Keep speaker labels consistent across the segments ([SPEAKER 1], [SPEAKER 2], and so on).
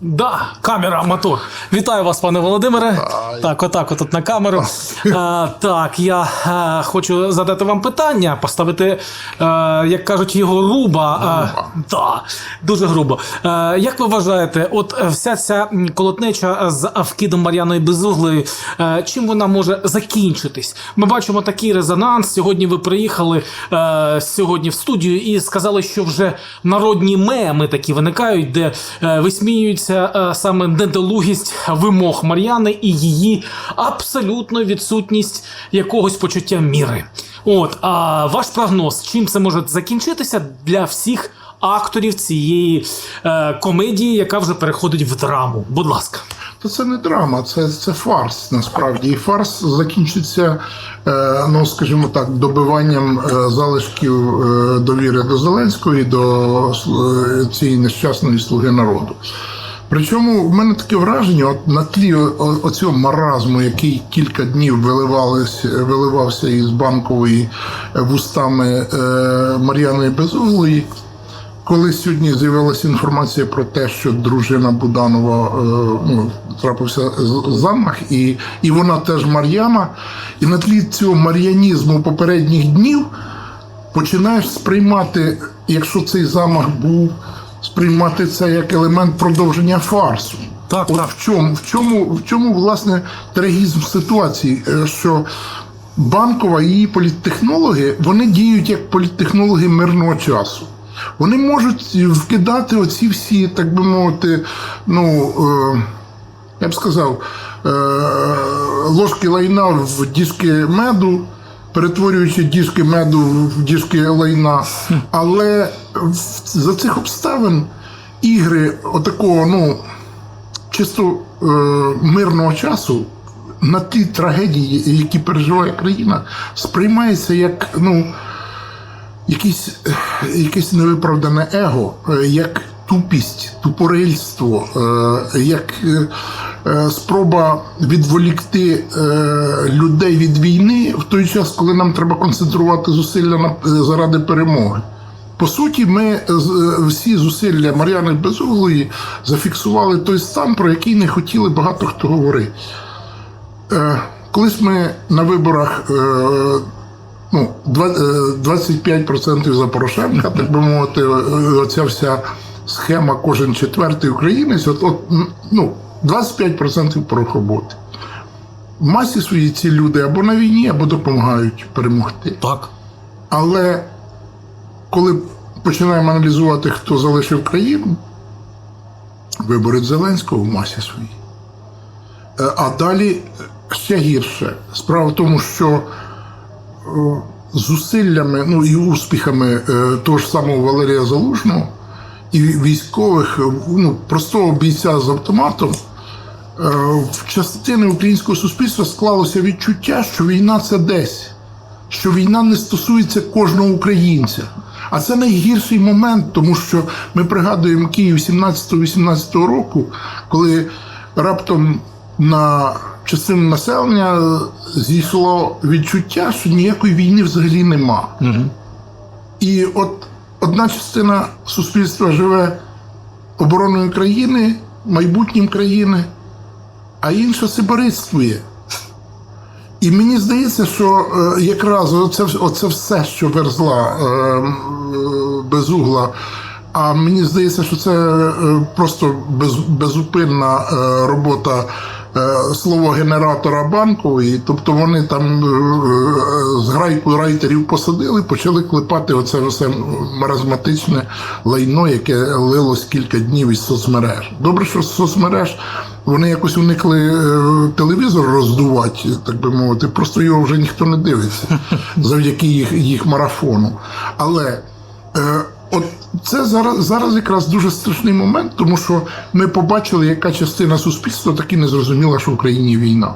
[SPEAKER 1] Да, камера, мотор. Вітаю вас, пане Володимире. Так, отак, отут на камеру. А, так, я е, хочу задати вам питання, поставити, е, як кажуть, його грубо. А, да, дуже грубо. Е, як ви вважаєте, от е, вся ця колотнеча з вкидом Мар'яної Безуглої, е, чим вона може закінчитись? Ми бачимо такий резонанс. Сьогодні ви приїхали е, сьогодні в студію і сказали, що вже народні меми такі виникають, де е, висміюється е, саме недолугість вимог Мар'яни і її абсолютну відсутність якогось почуття міри. От, а ваш прогноз, чим це може закінчитися для всіх акторів цієї е, комедії, яка вже переходить в драму? Будь ласка.
[SPEAKER 2] Та це не драма, це, це фарс насправді. І фарс закінчиться, е, ну скажімо так, добиванням е, залишків е, довіри до Зеленського і до е, цієї нещасної слуги народу. Причому в мене таке враження, от на тлі оцього маразму, який кілька днів виливався із банкової е, вустами е, Мар'яної Безуглої, коли сьогодні з'явилася інформація про те, що дружина Буданова е, ну, трапився замах, і, і вона теж Мар'яна, і на тлі цього мар'янізму попередніх днів починаєш сприймати, якщо цей замах був, сприймати це як елемент продовження фарсу.
[SPEAKER 1] Так,
[SPEAKER 2] От
[SPEAKER 1] так.
[SPEAKER 2] в чому, в чому, в чому власне трагізм ситуації, Е, що банкова і її політтехнологи вони діють як політтехнологи мирного часу. Вони можуть вкидати оці всі, так би мовити, ну е, я б сказав, е, ложки лайна в діжки меду, перетворюючи діжки меду в діжки лайна. Але за цих обставин ігри отакого, ну чисто е, мирного часу на ті трагедії, які переживає країна, сприймається як ну, якесь, якесь невиправдане его, е, як тупість, тупорильство, е, як е, спроба відволікти е, людей від війни в той час, коли нам треба концентрувати зусилля на, е, заради перемоги. По суті, ми е, всі зусилля Мар'яни Безуглої зафіксували той стан, про який не хотіли багато хто говорити. Е, колись ми на виборах е, ну, е, 25% за Порошенка, так би мовити, е, оця вся схема кожен четвертий українець, от, от ну, 25% порохоботи. В масі свої ці люди або на війні, або допомагають перемогти.
[SPEAKER 1] Так.
[SPEAKER 2] Але коли починаємо аналізувати, хто залишив країну, вибори Зеленського в масі своїй. Е, А далі ще гірше. Справа в тому, що е, зусиллями, ну і успіхами е, того ж самого Валерія Залужного і військових, е, ну, простого бійця з автоматом, е, в частини українського суспільства склалося відчуття, що війна це десь що війна не стосується кожного українця. А це найгірший момент, тому що ми пригадуємо Київ 17-18 року, коли раптом на частину населення зійшло відчуття, що ніякої війни взагалі нема. І от одна частина суспільства живе обороною країни, майбутнім країни, а інша сибирицтвує. І мені здається, що е, якраз оце, оце все, що верзла е, е, безугла. А мені здається, що це просто без, безупинна робота слово генератора банкової. Тобто вони там е, е, з грайку райтерів посадили, почали клепати оце все маразматичне лайно, яке лилось кілька днів із соцмереж. Добре, що з соцмереж вони якось уникли е, телевізор роздувати, так би мовити, просто його вже ніхто не дивиться завдяки їх, їх марафону. Але е, от це зараз, зараз якраз дуже страшний момент, тому що ми побачили, яка частина суспільства таки не зрозуміла, що в Україні війна.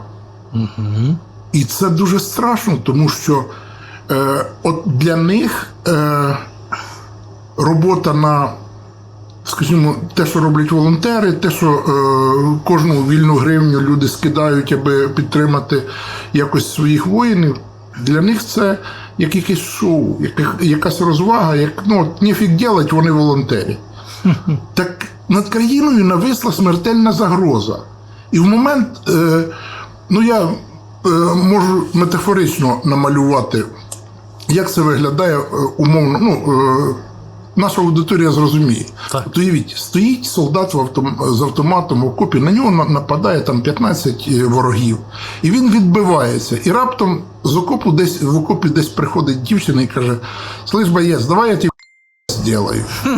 [SPEAKER 2] І це дуже страшно, тому що е, от для них е, робота на скажімо, те, що роблять волонтери, те, що е, кожну вільну гривню люди скидають, аби підтримати якось своїх воїнів, для них це як якесь шоу, як, якась розвага, як ну, ніфік делать, вони волонтери. Так над країною нависла смертельна загроза. І в момент, е, ну я е, можу метафорично намалювати, як це виглядає е, умовно. ну, е, Наша аудиторія зрозуміє.
[SPEAKER 1] Так.
[SPEAKER 2] От уявіть, стоїть солдат в автом, з автоматом в окопі, на нього нападає там 15 ворогів, і він відбивається. І раптом з окопу десь в окопі десь приходить дівчина і каже: Слиш, боєць, давай я тобі зроблю.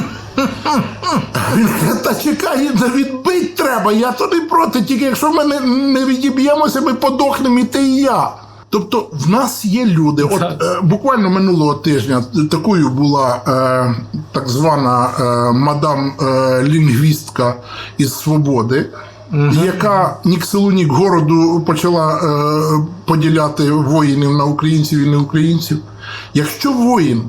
[SPEAKER 2] Він каже, та чекай, відбить треба, я то не проти, тільки якщо ми не, не відіб'ємося, ми подохнемо і ти і я. Тобто в нас є люди. От е, буквально минулого тижня такою була е, так звана е, мадам е, лінгвістка із Свободи, яка ні к селу, ні к городу почала е, поділяти воїнів на українців і неукраїнців. Якщо воїн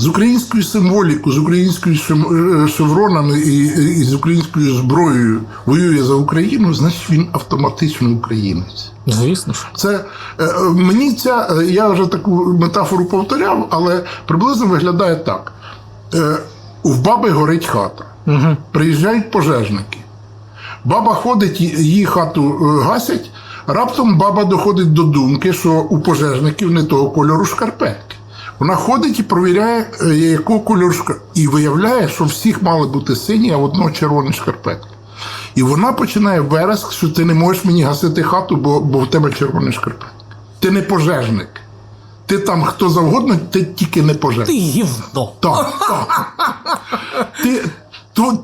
[SPEAKER 2] з українською символікою, з українською е, шевронами і, і з українською зброєю воює за Україну, значить він автоматично українець.
[SPEAKER 1] Звісно ж.
[SPEAKER 2] Це е, е, мені ця, е, я вже таку метафору повторяв, але приблизно виглядає так: е, в баби горить хата,
[SPEAKER 1] Угу.
[SPEAKER 2] приїжджають пожежники. Баба ходить, її хату е, гасять. Раптом баба доходить до думки, що у пожежників не того кольору шкарпетки. Вона ходить і провіряє, яку якого кольору. І виявляє, що всіх мали бути сині, а одного червоні шкарпетки. І вона починає вереск, що ти не можеш мені гасити хату, бо, бо в тебе червоні шкарпетки. Ти не пожежник. Ти там хто завгодно, ти тільки не пожежник.
[SPEAKER 1] Ти гівно.
[SPEAKER 2] Так, так. Ти,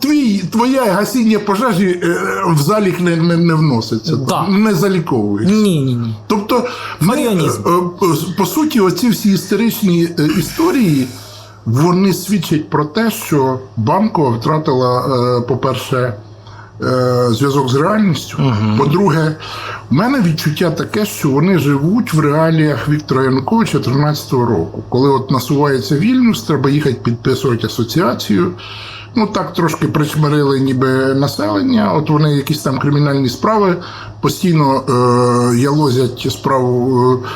[SPEAKER 2] твій, твоє гасіння пожежі е, в залік не, не, не вноситься,
[SPEAKER 1] Да.
[SPEAKER 2] не заліковується.
[SPEAKER 1] Ні, ні, ні.
[SPEAKER 2] Тобто, ми,
[SPEAKER 1] Маріонізм.
[SPEAKER 2] е, е, по суті, оці всі історичні е, історії вони свідчать про те, що Банкова втратила, е, по-перше, е, зв'язок з реальністю. По-друге, в мене відчуття таке, що вони живуть в реаліях Віктора Януковича 13-го року, коли от насувається Вільнюс, треба їхати підписувати асоціацію. Ну так трошки причмирили ніби населення. От вони якісь там кримінальні справи постійно е, ялозять справу е,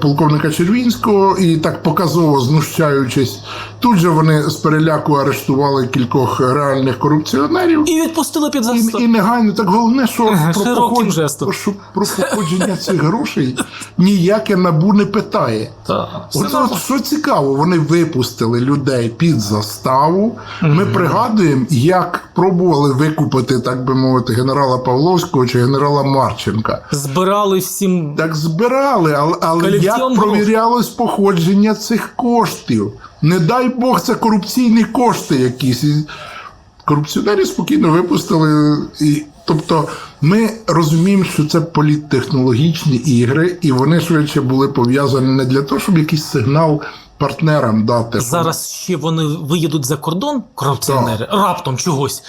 [SPEAKER 2] полковника Червінського і так показово знущаючись. Тут же вони з переляку арештували кількох реальних корупціонерів.
[SPEAKER 1] І відпустили під
[SPEAKER 2] І,
[SPEAKER 1] застав.
[SPEAKER 2] і негайно так головне, що про, поход...
[SPEAKER 1] жестом.
[SPEAKER 2] що про походження цих грошей ніяке набу не питає.
[SPEAKER 1] Так.
[SPEAKER 2] От, от що цікаво, вони випустили людей під заставу. Ми пригадуємо, як пробували викупити, так би мовити, генерала Павловського чи генерала Марченка.
[SPEAKER 1] Збирали всім.
[SPEAKER 2] Так збирали, але, але як провірялось походження цих коштів? Не дай Бог, це корупційні кошти якісь. Корупціонери спокійно випустили. І, тобто ми розуміємо, що це політтехнологічні ігри, і вони швидше були пов'язані не для того, щоб якийсь сигнал партнерам дати.
[SPEAKER 1] Зараз ще вони виїдуть за кордон, корупціонери, раптом чогось.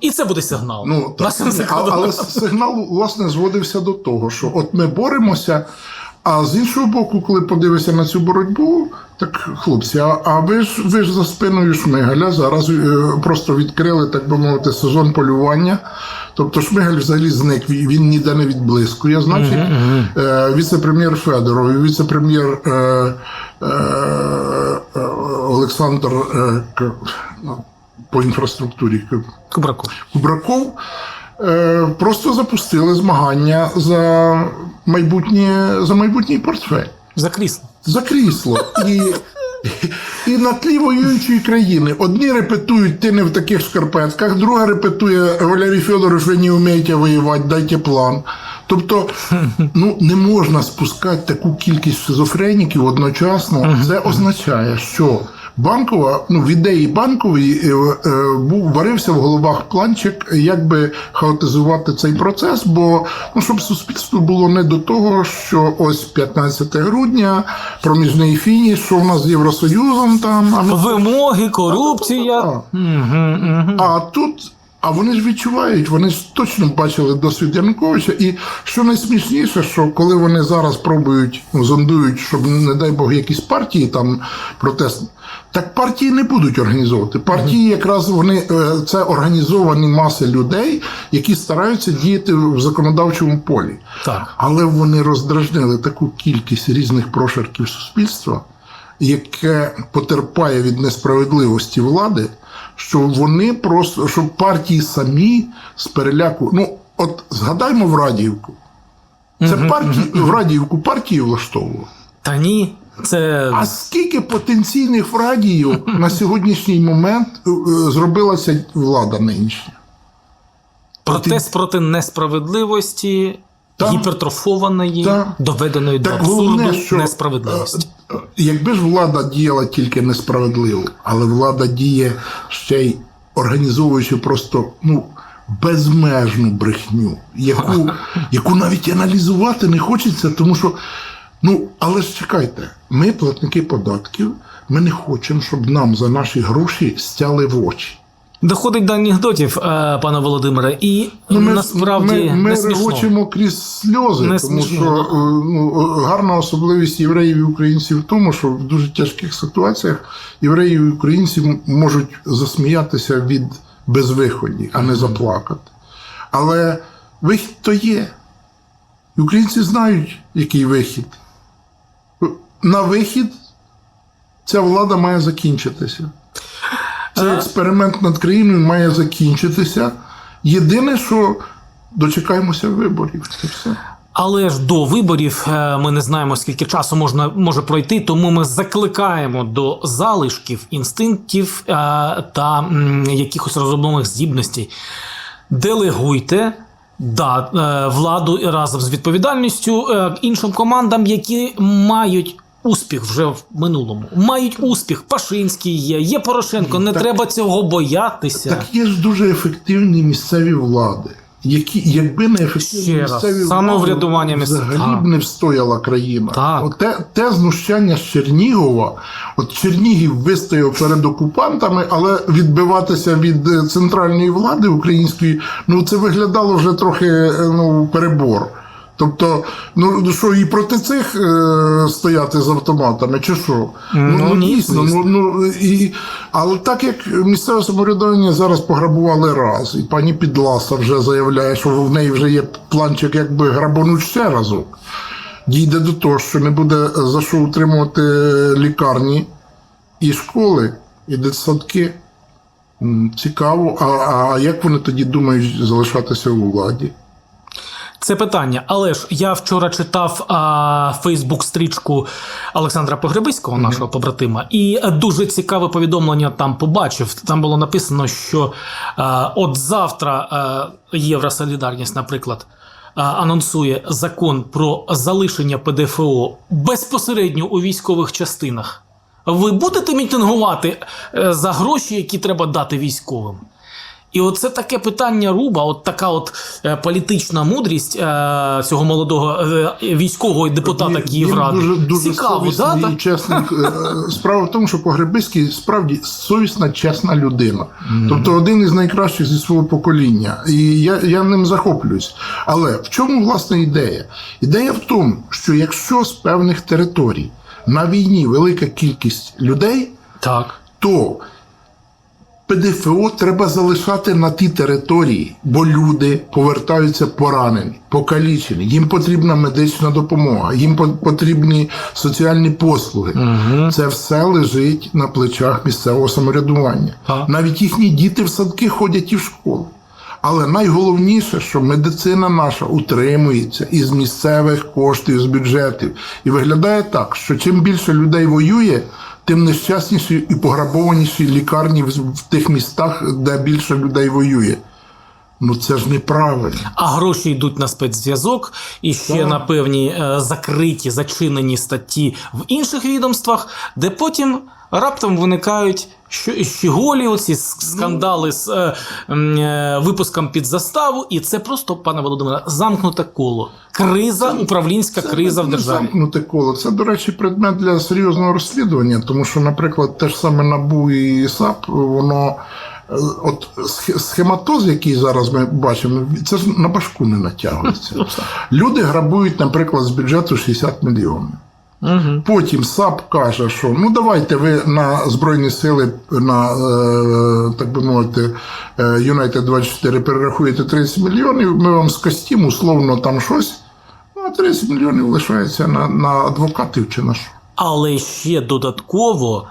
[SPEAKER 1] І це буде сигнал.
[SPEAKER 2] Ну, так, але сигнал, власне, зводився до того, що от ми боремося, а з іншого боку, коли подивишся на цю боротьбу, так, хлопці, а, а ви ж ви ж за спиною Шмигаля зараз е, просто відкрили, так би мовити, сезон полювання. Тобто Шмигаль взагалі зник, він, ніде не відблискує. Значить, е, віце-прем'єр Федоров, і віце-прем'єр е, е, е, Олександр е, ну, по інфраструктурі.
[SPEAKER 1] Кубраков.
[SPEAKER 2] Кубраков просто запустили змагання за майбутнє, за майбутній портфель,
[SPEAKER 1] За крісло.
[SPEAKER 2] за крісло. І, і на тлі воюючої країни. Одні репетують, ти не в таких шкарпетках, друга репетує Валерій Федорович, ви не вмієте воювати, дайте план. Тобто, ну не можна спускати таку кількість шизофреніків одночасно. Це означає, що Банкова, ну в ідеї банкової е, е, був варився в головах планчик, як би хаотизувати цей процес, бо ну щоб суспільству було не до того, що ось 15 грудня, проміжний фініш, що в нас з Євросоюзом там, а ми
[SPEAKER 1] Вимоги, корупція.
[SPEAKER 2] А,
[SPEAKER 1] Угу, угу.
[SPEAKER 2] а тут, а вони ж відчувають, вони ж точно бачили досвід Януковича. І що найсмішніше, що коли вони зараз пробують, ну, зондують, щоб, не дай Бог, якісь партії там протест. Так партії не будуть організовувати. Партії якраз вони е, це організовані маси людей, які стараються діяти в законодавчому полі.
[SPEAKER 1] Так.
[SPEAKER 2] Але вони роздражнили таку кількість різних прошарків суспільства. Яке потерпає від несправедливості влади, що вони просто, що партії самі з переляку. Ну, от згадаймо в Радіївку. Це партії, в Радіївку партії влаштовували.
[SPEAKER 1] Та ні, це
[SPEAKER 2] А скільки потенційних радіїв на сьогоднішній момент е, е, зробилася влада нинішня?
[SPEAKER 1] протест проти несправедливості, гіпертрофованої,
[SPEAKER 2] Так.
[SPEAKER 1] доведеної до
[SPEAKER 2] Так
[SPEAKER 1] абсурду
[SPEAKER 2] головне, що
[SPEAKER 1] несправедливості.
[SPEAKER 2] Якби ж влада діяла тільки несправедливо, але влада діє ще й організовуючи просто ну, безмежну брехню, яку, яку навіть аналізувати не хочеться, тому що. Ну, але ж чекайте, ми, платники податків, ми не хочемо, щоб нам за наші гроші стяли в очі.
[SPEAKER 1] Доходить до анекдотів, е, пане Володимире, і
[SPEAKER 2] Ну, ми,
[SPEAKER 1] насправді
[SPEAKER 2] ми, ми
[SPEAKER 1] не смішно.
[SPEAKER 2] регочемо крізь сльози,
[SPEAKER 1] Не
[SPEAKER 2] тому
[SPEAKER 1] смішно,
[SPEAKER 2] що
[SPEAKER 1] да.
[SPEAKER 2] е, ну, гарна особливість євреїв і українців в тому, що в дуже тяжких ситуаціях євреї і українці можуть засміятися від безвиході, а не заплакати. Але вихід то є. І українці знають, який вихід. На вихід ця влада має закінчитися. Цей експеримент над країною має закінчитися. Єдине, що дочекаємося виборів. Це все.
[SPEAKER 1] Але ж до виборів е, ми не знаємо, скільки часу можна може пройти, тому ми закликаємо до залишків інстинктів е, та якихось розроблених здібностей. Делегуйте да, е, владу разом з відповідальністю іншим командам, які мають. Успіх вже в минулому мають успіх. Пашинський є, є Порошенко. Не
[SPEAKER 2] Так-
[SPEAKER 1] треба цього боятися.
[SPEAKER 2] Так є ж дуже ефективні місцеві влади, які, якби не ефективні
[SPEAKER 1] Ще раз,
[SPEAKER 2] місцеві
[SPEAKER 1] самоврядування
[SPEAKER 2] влади, взагалі б не встояла країна.
[SPEAKER 1] Так.
[SPEAKER 2] От те, те знущання з Чернігова, от Чернігів вистояв перед окупантами, але відбиватися від е, центральної влади української, ну це виглядало вже трохи е, ну, перебор. Тобто, ну що і проти цих е, стояти з автоматами, чи що?
[SPEAKER 1] Ну, ні,
[SPEAKER 2] дійсно, ну, ну, і, але так як місцеве самоврядування зараз пограбували раз, і пані Підласа вже заявляє, що в неї вже є планчик, якби грабануть ще разок, дійде до того, що не буде за що утримувати лікарні і школи, і дитсадки. Цікаво, а, а як вони тоді думають залишатися у владі?
[SPEAKER 1] Це питання, але ж я вчора читав а, Фейсбук-стрічку Олександра Погребиського, нашого побратима, і е, дуже цікаве повідомлення там побачив. Там було написано, що а, от завтра а, Євросолідарність, наприклад, а, анонсує закон про залишення ПДФО безпосередньо у військових частинах. Ви будете мітингувати е, за гроші, які треба дати військовим? І оце таке питання Руба, от така от е, політична мудрість е, цього молодого е, військового депутата Київради.
[SPEAKER 2] Дуже, дуже
[SPEAKER 1] Цікаво, да?
[SPEAKER 2] і чесний. Е, Справа в тому, що Погребиський справді совісна, чесна людина. Тобто один із найкращих зі свого покоління. І я, я ним захоплююсь. Але в чому власне ідея? Ідея в тому, що якщо з певних територій на війні велика кількість людей,
[SPEAKER 1] Так.
[SPEAKER 2] то ПДФО треба залишати на ті території, бо люди повертаються поранені, покалічені. Їм потрібна медична допомога, їм потрібні соціальні послуги. Це все лежить на плечах місцевого самоврядування.
[SPEAKER 1] Так.
[SPEAKER 2] Навіть їхні діти в садки ходять і в школу. Але найголовніше, що медицина наша утримується із місцевих коштів, з бюджетів. І виглядає так, що чим більше людей воює, тим нещасніші і пограбованіші лікарні в, в тих містах, де більше людей воює. Ну це ж неправильно.
[SPEAKER 1] А гроші йдуть на спецзв'язок і ще
[SPEAKER 2] Так.
[SPEAKER 1] на певні е, закриті, зачинені статті в інших відомствах, де потім раптом виникають що- щеголі, оці скандали з е, е, випуском під заставу, і це просто, пане Володимире, замкнуте коло. Криза, управлінська криза в державі.
[SPEAKER 2] Замкнуте коло. Це, до речі, предмет для серйозного розслідування, тому що, наприклад, те ж саме НАБУ і САП, воно. е, От схематоз, який зараз ми бачимо, це ж на башку не натягується. Люди грабують, наприклад, з бюджету 60 мільйонів.
[SPEAKER 1] Угу.
[SPEAKER 2] Потім САП каже, що ну давайте ви на Збройні сили, на е, так би мовити, е, United 24 перерахуєте 30 мільйонів, ми вам скастім условно там щось. Ну, а 30 мільйонів лишається на, на адвокатів чи на що.
[SPEAKER 1] але ще додатково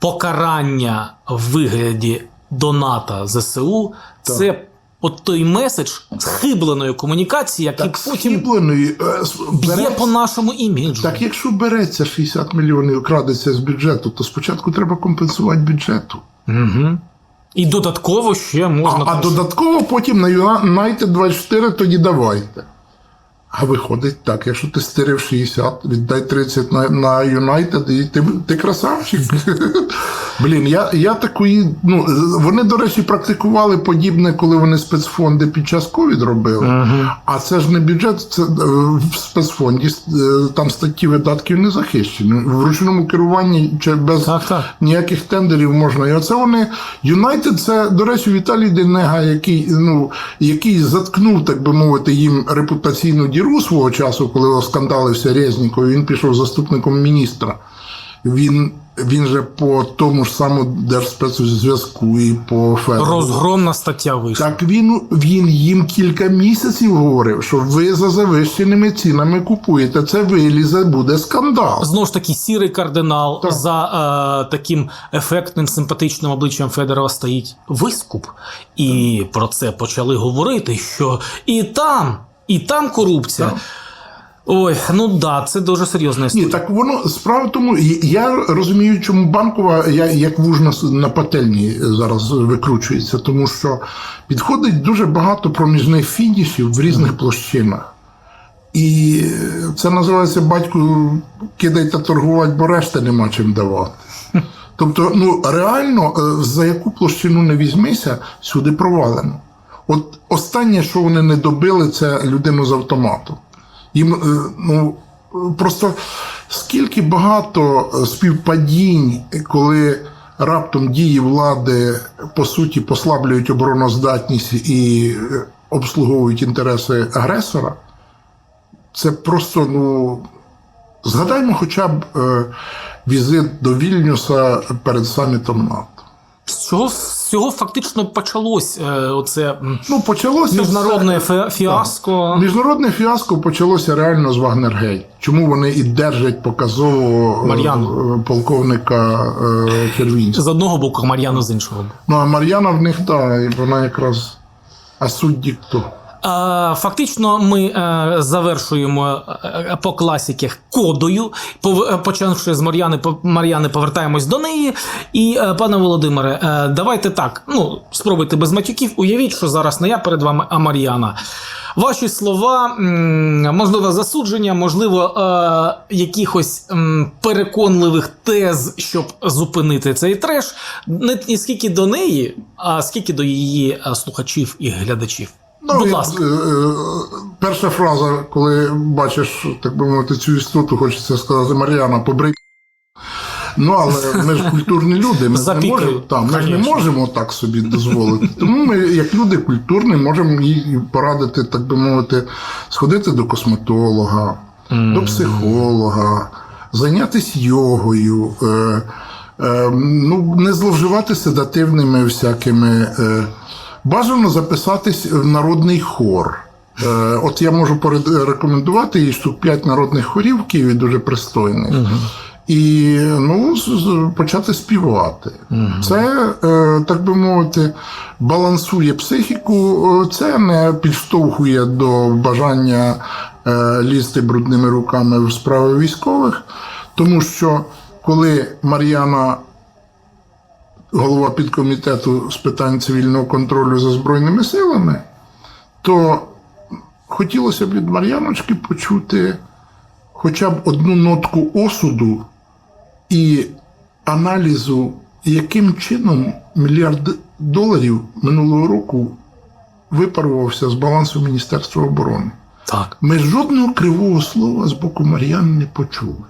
[SPEAKER 1] покарання в вигляді доната ЗСУ це от той меседж схибленої комунікації, який
[SPEAKER 2] Так
[SPEAKER 1] потім
[SPEAKER 2] схибленої е,
[SPEAKER 1] б'є по нашому іміджу.
[SPEAKER 2] Так якщо береться 60 мільйонів, крадеться з бюджету, то спочатку треба компенсувати бюджету.
[SPEAKER 1] Угу. І додатково ще можна.
[SPEAKER 2] А, а додатково потім на United 24 тоді давайте. А виходить так, якщо ти стирив 60, віддай 30 на, на United, і ти, ти красавчик. Блін, я, я такої. Ну, вони, до речі, практикували подібне, коли вони спецфонди під час ковід робили. А це ж не бюджет, це е, в спецфонді е, там статті видатків не захищені. В ручному керуванні чи без ніяких тендерів можна. І оце вони. Юнайтед, це, до речі, Віталій Денега, який, ну, який заткнув, так би мовити, їм репутаційну діру свого часу, коли скандалився Резніков, він пішов заступником міністра. Він, він же по тому ж самому Держспецзв'язку і по ФЕДу.
[SPEAKER 1] Розгромна стаття вийшла.
[SPEAKER 2] Так він, він їм кілька місяців говорив, що ви за завищеними цінами купуєте. Це вилізе, буде скандал.
[SPEAKER 1] Знову ж таки, сірий кардинал
[SPEAKER 2] Так.
[SPEAKER 1] за е, таким ефектним симпатичним обличчям Федорова стоїть вискуп. І про це почали говорити, що і там, і там корупція.
[SPEAKER 2] Так.
[SPEAKER 1] Ой, ну да, це дуже серйозна
[SPEAKER 2] Ні, так воно справа тому, я розумію, чому банкова я, як вужна с- на пательні зараз викручується, тому що підходить дуже багато проміжних фінішів в різних площинах. І це називається батьку кидайте торгувати, бо решти нема чим давати. Тобто, ну реально, е, за яку площину не візьмися, сюди провалено. От останнє, що вони не добили, це людину з автомату. Їм е, ну просто скільки багато е, співпадінь, коли раптом дії влади по суті послаблюють обороноздатність і е, обслуговують інтереси агресора. Це просто, ну, згадаймо хоча б е, візит до Вільнюса перед самітом НАТО.
[SPEAKER 1] З чого з цього фактично почалось е, оце
[SPEAKER 2] Ну, почалося
[SPEAKER 1] міжнародне
[SPEAKER 2] все-
[SPEAKER 1] фіаско. фіаско.
[SPEAKER 2] Міжнародне фіаско почалося реально з Вагнергейт. Чому вони і держать показово е,
[SPEAKER 1] Мар'яну.
[SPEAKER 2] е, полковника е, Червінського?
[SPEAKER 1] З одного боку, Мар'яну з іншого боку.
[SPEAKER 2] Ну а Мар'яна в них та, вона якраз. А судді хто?
[SPEAKER 1] Фактично, ми е, завершуємо е, по класіках кодою. Е, Почавши з Мар'яни, Мар'яни, повертаємось до неї. І, пане Володимире, давайте так. Ну, спробуйте без матюків. Уявіть, що зараз не я перед вами, а Мар'яна. Ваші слова, можливо, засудження, можливо, якихось переконливих тез, щоб зупинити цей треш, не скільки до неї, а скільки до її слухачів і глядачів. Будь ласка.
[SPEAKER 2] е, е, перша фраза, коли бачиш, так би мовити, цю істоту, хочеться сказати, Мар'яна, побрий. Ну, але ми ж культурні люди, ми, не можемо, та, ми ж не можемо так собі дозволити. Тому ми, як люди культурні, можемо їй порадити, так би мовити, сходити до косметолога, до психолога, зайнятися йогою, е, е, ну, не зловживати седативними всякими. Е, бажано записатись в народний хор. Е, от я можу порекомендувати їй штук 5 народних хорів в Києві дуже пристойних. І ну, почати співати. Це, е, так би мовити, балансує психіку, е, це не підштовхує до бажання лізти брудними руками в справи військових, тому що коли Мар'яна, голова підкомітету з питань цивільного контролю за Збройними силами, то хотілося б від Мар'яночки почути хоча б одну нотку осуду і аналізу, яким чином мільярд доларів минулого року випарувався з балансу Міністерства оборони.
[SPEAKER 1] Так.
[SPEAKER 2] Ми жодного кривого слова з боку Мар'яни не почули.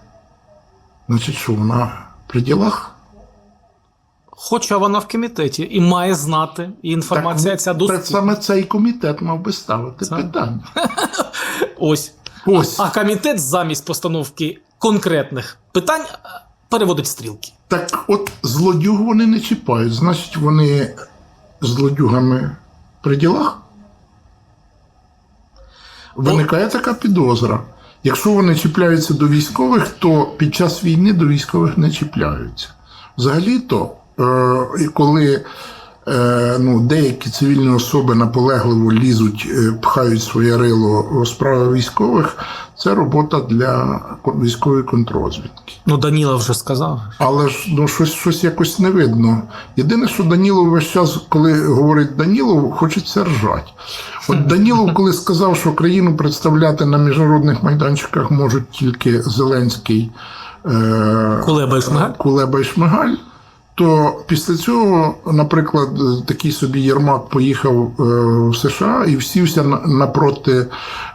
[SPEAKER 2] Значить, що вона при ділах?
[SPEAKER 1] Хоча вона в комітеті і має знати, і інформація ця
[SPEAKER 2] Так,
[SPEAKER 1] доступна.
[SPEAKER 2] саме цей комітет мав би ставити
[SPEAKER 1] Це-
[SPEAKER 2] питання.
[SPEAKER 1] Ось.
[SPEAKER 2] Ось.
[SPEAKER 1] А комітет замість постановки конкретних питань е, переводить стрілки.
[SPEAKER 2] Так от злодюг вони не чіпають, значить, вони злодюгами при ділах. Виникає така підозра. Якщо вони чіпляються до військових, то під час війни до військових не чіпляються. Взагалі-то, е, коли е, ну, деякі цивільні особи наполегливо лізуть, е, пхають своє рило у справи військових, це робота для військової контрозвідки.
[SPEAKER 1] Ну, Даніла вже сказав.
[SPEAKER 2] Але ж ну, щось, щось якось не видно. Єдине, що Данілов весь час, коли говорить Данілов, хочеться ржати. От Данілов, коли сказав, що країну представляти на міжнародних майданчиках можуть тільки Зеленський,
[SPEAKER 1] Кулеба і Шмигаль?
[SPEAKER 2] Кулеба і Шмигаль, то після цього, наприклад, такий собі Єрмак поїхав е, в США і всівся на- напроти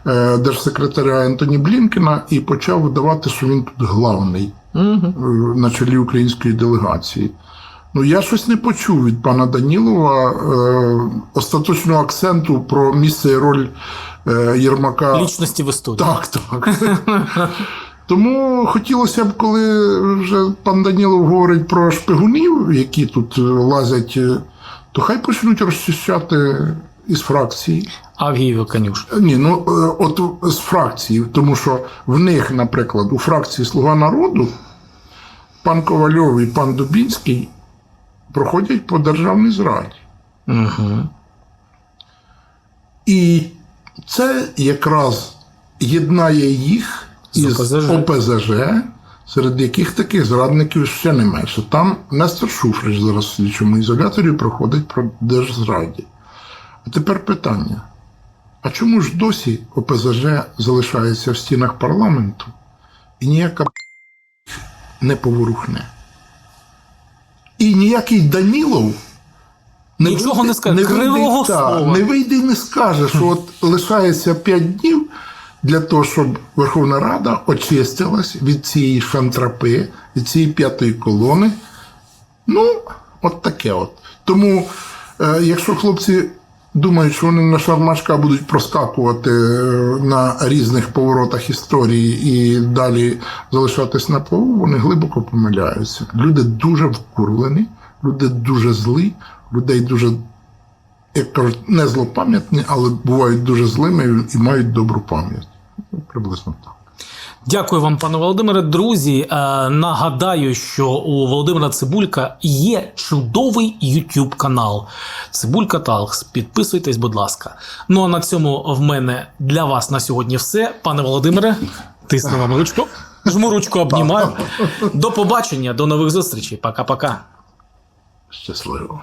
[SPEAKER 2] е, держсекретаря Ентоні Блінкена і почав видавати, що він тут главний е, на чолі української делегації. Ну, я щось не почув від пана Данілова е, остаточного акценту про місце і роль е, Єрмака.
[SPEAKER 1] Лічності в історії.
[SPEAKER 2] Так, так. Тому хотілося б, коли вже пан Данілов говорить про шпигунів, які тут е, лазять, е, то хай почнуть розчищати із фракції.
[SPEAKER 1] Авгієва Канюш.
[SPEAKER 2] Ні, ну е, от з фракції, тому що в них, наприклад, у фракції Слуга народу пан Ковальов і пан Дубінський проходять по державній зраді.
[SPEAKER 1] Угу.
[SPEAKER 2] І це якраз єднає їх із
[SPEAKER 1] ОПЗЖ.
[SPEAKER 2] ОПЗЖ, серед яких таких зрадників ще не менше. Там Нестор Шуфрич зараз в слідчому ізоляторі проходить про держзраді. А тепер питання: а чому ж досі ОПЗЖ залишається в стінах парламенту і ніяка не поворухне? І ніякий Данілов не
[SPEAKER 1] Нічого не скаже, кривого
[SPEAKER 2] та,
[SPEAKER 1] слова.
[SPEAKER 2] не вийде і не скаже, що от лишається 5 днів для того, щоб Верховна Рада очистилась від цієї шантрапи, від цієї п'ятої колони. Ну, от таке от. Тому, е, якщо хлопці думають, що вони на шармашка будуть проскакувати е, на різних поворотах історії і далі залишатись на плаву, вони глибоко помиляються. Люди дуже вкурлені, люди дуже злі, людей дуже, як кажуть, не злопам'ятні, але бувають дуже злими і мають добру пам'ять. Приблизно так.
[SPEAKER 1] Дякую вам, пане Володимире. Друзі, е, нагадаю, що у Володимира Цибулька є чудовий YouTube канал Цибулька Талкс. Підписуйтесь, будь ласка. Ну а на цьому в мене для вас на сьогодні все. Пане Володимире, тисну вам ручку. Жму ручку, обнімаю. До побачення, до нових зустрічей. Пока-пока.
[SPEAKER 2] Щасливо.